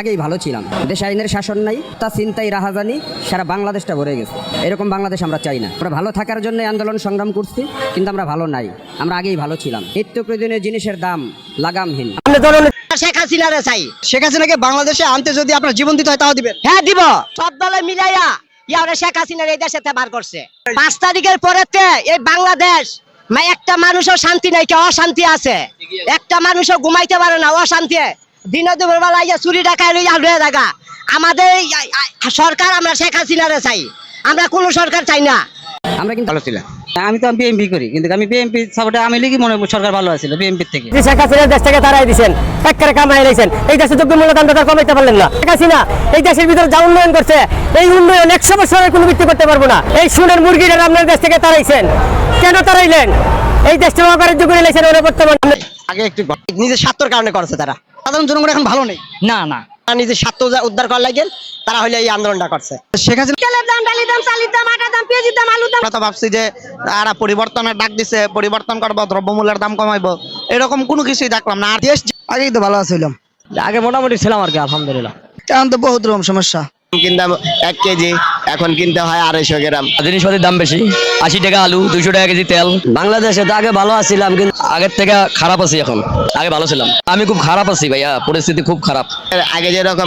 আগেই ভালো ছিলাম। দেশে আইনের শাসন নাই তা চিন্তাই রাহাজানি সারা বাংলাদেশটা ভরে গেছে। এরকম বাংলাদেশ আমরা চাই না। আমরা ভালো থাকার জন্য আন্দোলন সংগ্রাম করছি কিন্তু আমরা ভালো নাই। আমরা আগেই ভালো ছিলাম। নিত্য প্রয়োজনীয় জিনিসের দাম লাগামহীন। শেখ হাসিনারে চাই। শেখ হাসিনাকে বাংলাদেশে আনতে যদি আপনার জীবন দিতে হয় তাও দিবেন। হ্যাঁ দিব। সব দলে মিলাইয়া ইয়ারে শেখ হাসিনার এই দেশে বার করছে। পাঁচ তারিখের পরেতে এই বাংলাদেশ একটা মানুষও শান্তি নাই কেউ অশান্তি আছে? একটা মানুষও ঘুমাইতে পারে না অশান্তি। দিনে দুপুর বেলা ইয়া চুরি ডাকায় লইয়া লয়ে থাকা আমাদের সরকার আমরা শেখ হাসিনারে চাই। আমরা কোনো সরকার চাই না। আমরা কিন্তু ভালো ছিল আমি তো বিএমপি করি কিন্তু আমি বিএমপি সাপোর্টে আমি লিখি মনে সরকার ভালো আছিল বিএমপি থেকে। শেখ হাসিনা দেশ থেকে তারাই দিচ্ছেন একেবারে কামাই লাইছেন। এই দেশে যোগ্য মূল্য দাম কমাইতে পারলেন না। শেখ হাসিনা এই দেশের ভিতরে যা উন্নয়ন করছে এই উন্নয়ন একশো বছরের কোনো ভিত্তি করতে পারব না। এই সুনের মুরগিটা আপনার দেশ থেকে তারাইছেন। কেন তারাইলেন? এই দেশটা অকারের যোগ্য লাইছেন ওরা বর্তমানে। আগে একটু নিজের স্বার্থর কারণে করছে তারা। সাধারণ জনগণ এখন ভালো নেই। না না। নিজের স্বার্থ উদ্ধার করার লাগে তারা হলে এই আন্দোলনটা করছে। শেখ হাসিনা তেলের দাম ডালির দাম চালির দাম আটার দাম পেঁয়াজির দাম আলুর দাম। আমরা ভাবছি যে তারা পরিবর্তনের ডাক দিছে পরিবর্তন করব দ্রব্যমূল্যের দাম কমাইবো। এরকম কোনো কিছুই দেখলাম না। আর দেশ আগেই তো ভালো আছিলাম। আগে মোটামুটি ছিলাম আর কি আলহামদুলিল্লাহ। এখন তো বহুত রকম সমস্যা। কিনতাম এক কেজি এখন কিনতে হয় আড়াইশো গ্রাম। জিনিসপাতির দাম বেশি? আশি টাকা আলু দুশো টাকা কেজি তেল। বাংলাদেশে তো আগে ভালো আছিলাম কিন্তু আগের থেকে খারাপ আছি এখন। আগে ভালো ছিলাম। আমি খুব খারাপ আছি ভাইয়া পরিস্থিতি খুব খারাপ। আগে যেরকম